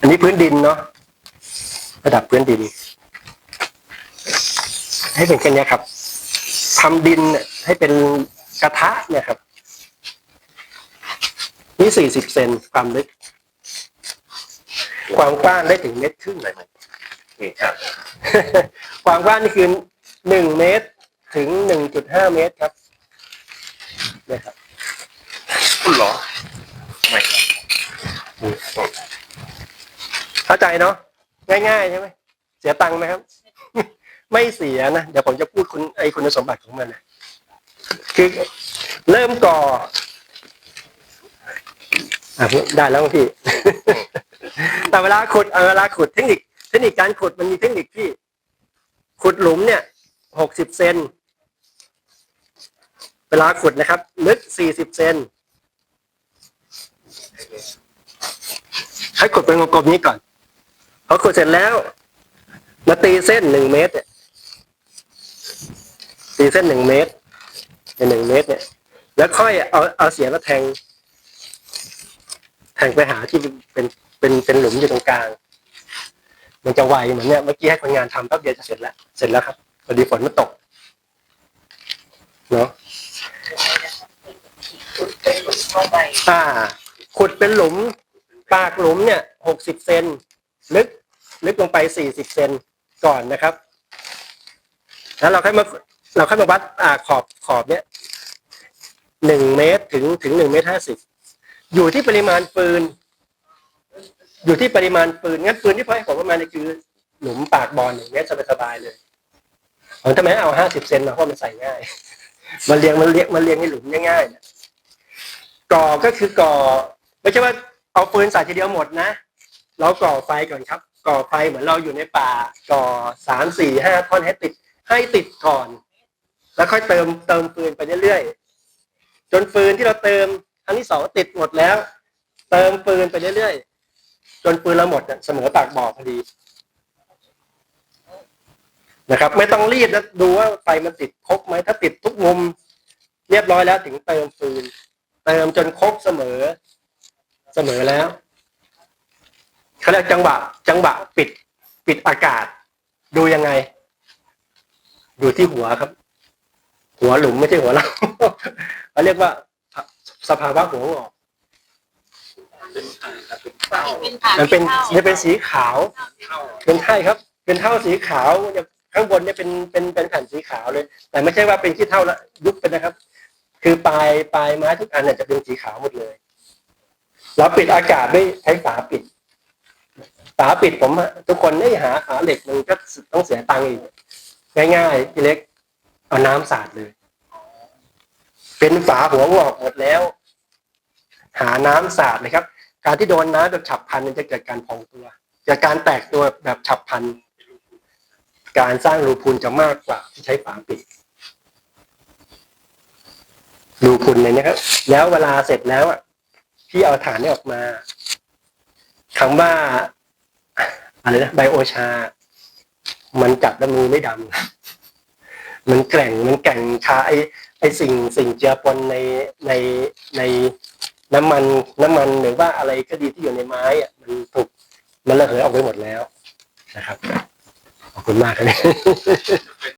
อันนี้พื้นดินเนาะระดับพื้นดิน ให้เป็นแค่นี้ครับทำดินให้เป็นกระทะเนี่ยครับ นี่สี่สิบเซนความลึก ความกว้างได้ถึงเมตรครึ่งเลยนี่ครับความกว้างนี่คือหนึ่งเมตรถึงหนึ่งจุดห้าเมตรครับเนี่ยครับคุณหรอไม่ครับ เข้า ใจเนาะง่ายๆใช่ไหมเสียตังค์ไหมครับ ไม่เสียนะเดี๋ยวผมจะพูดคุณไอคุณสมบัติของมันนะคือเริ่มก่ออะได้แล้วพี่ แต่เวลาขุดเวลาขุดเทคนิค เทคนิคการขุดมันมีเทคนิคที่ ขุดหลุมเนี่ยหกสิบเซนเวลาขุดนะครับลึกสี่สิบเซนให้ขุดเป็นวงกลมนี้ก่อน พอขุดเสร็จแล้ว มาตีเส้นหนึ่งเมตรเนี่ยตีเส้นหนึ่งเมตรในหนึ่งเมตรเนี่ย แล้วค่อยเอาเอาเสียมมาแทง แทงไปหาที่เป็นเป็นเป็นหลุมอยู่ตรงกลาง มันจะไวเหมือนเนี่ยเมื่อกี้ให้คนงานทำแป๊บเดียวจะเสร็จแล้ว เสร็จแล้วครับพอดีฝนมันตกเนาะอ่า ขุดเป็นหลุม ปากหลุมเนี่ยหกสิบเซนลึก ลึกลงไปสี่สิบเซนก่อนนะครับ แล้วเราค่อยมาเราค่อยมาวัดอ่าขอบขอบเนี่ยหนึ่งเมตรถึงถึงหนึ่งเมตรห้าสิบอยู่ที่ปริมาณปืน อยู่ที่ปริมาณปืนงั้นปืนที่พ่อให้ผมประมาณนี่คือหลุมปากบอลอย่างเงี้ยสบายๆเลยผมทำไมเอาห้าสิบเซนมาเพราะมันใส่ง่าย มันเรียงมันเรียงมันเรียงในหลุมง่ายๆเนี่ยก่อก็คือก่อ ไม่ใช่ว่าเอาปืนใส่ทีเดียวหมดนะ เราก่อไฟก่อนครับ ก่อไฟเหมือนเราอยู่ในป่าก่อสามสี่ห้าท่อนให้ติดให้ติดก่อน แล้วค่อยเติมเติมฟืนไปเรื่อยๆจนฟืนที่เราเติมครั้งที่สองติดหมดแล้ว เติมฟืนไปเรื่อยๆจนปืนเราหมดเสมอปากบ่อพอดีนะครับ ไม่ต้องรีบนะดูว่าไฟมันติดครบไหมถ้าติดทุกมุม เรียบร้อยแล้วถึงเติมฟืน เติมจนครบเสมอเสมอแล้ว เขาเรียกจังหวะ จังหวะปิด ปิดอากาศ ดูยังไง ดูที่หัวครับ หัวหลุมไม่ใช่หัวเราเขาเรียกว่าสภาวะหัวงอกเป็นผ่านมันเป็นท่ามันเป็นสีขาว เป็นไท่ครับ เป็นเท่าสีขาวเนี่ยข้างบนเนี่ยเป็นเป็นเป็นแผ่นสีขาวเลย แต่ไม่ใช่ว่าเป็นขี้เท่าละยุบไปนะครับ คือปลายปลายไม้ทุกอันเนี่ยจะเป็นสีขาวหมดเลยเราปิดอากาศด้วยใช้ฝาปิด ฝาปิดผมอะทุกคนได้หาฝาเหล็กมันก็ต้องเสียตังค์อีก ง่ายๆพี่เล็ก เอาน้ำสาดเลย เป็นฝาหัวงอกหมดแล้ว หาน้ำสาดเลยครับ การที่โดนน้ำแบบฉับพลันมันจะเกิดการพองตัวเกิดการแตกตัวแบบฉับพลัน การสร้างรูพุนจะมากกว่าที่ใช้ฝาปิดรูพุนเลยนะครับ แล้วเวลาเสร็จแล้วอะพี่เอาฐานนี้ออกมาคำว่า อะไรนะไบโอชา มันจับแล้วมือไม่ดำมันแกร่งมันแกร่งชาไอไอสิ่งสิ่งเจือปนในในในน้ำมันน้ำมันหรือว่าอะไรก็ดีที่อยู่ในไม้อะมันถูกมันระเหยออกไปหมดแล้วนะครับขอบคุณมากครับ